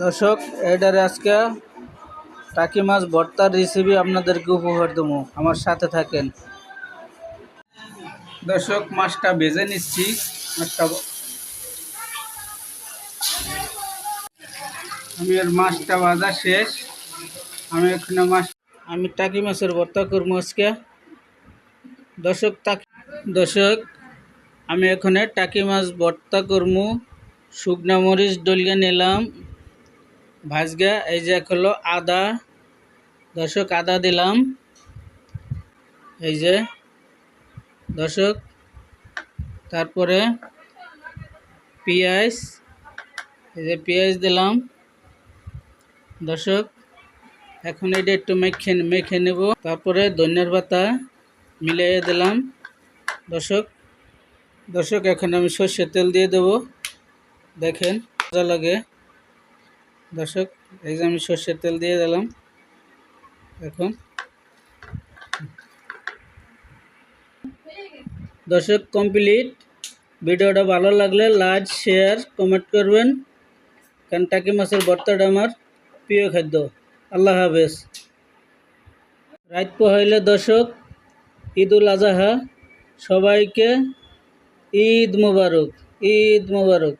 দর্শক এটার আজকে টাকি মাছ ভর্তার রেসিপি আপনাদেরকে উপহার দেবো। আমার সাথে থাকেন। দর্শক, মাছটা ভেজে নিচ্ছি। মাছটা আমি এর মাছটা বাজা শেষ। আমি এখানে মাছ আমি টাকি মাছের ভর্তা করব আজকে। দর্শক তাক দর্শক, আমি এখানে টাকি মাছ ভর্তা করব। শুকনা মরিচ ডলিয়া নিলাম। ভাজগা এই যে হলো আদা। দর্শক, আদা দিলাম। এই যে, দর্শক, তারপরে পেঁয়াজ, এই যে পেঁয়াজ দিলাম। দর্শক, এখন এটা একটু মেখে মেখে নেব। তারপরে ধনিয়ার পাতা মিলিয়ে দিলাম। দর্শক দর্শক, এখন আমি সর্ষের তেল দিয়ে দেব। দেখেন, মজা লাগে। দর্শক, এই যে আমি সর্ষের তেল দিয়ে দিলাম। এখন দর্শক কমপ্লিট ভিডিওটা ভালো লাগলে লাইক শেয়ার কমেন্ট করবেন। কারণ টাকি মাছের ভর্তাটা আমার প্রিয় খাদ্য। আল্লাহ হাফেজ। রাত পোহাইলে দর্শক ঈদ উল আজহা সবাইকে ঈদ মোবারক ঈদ মোবারক।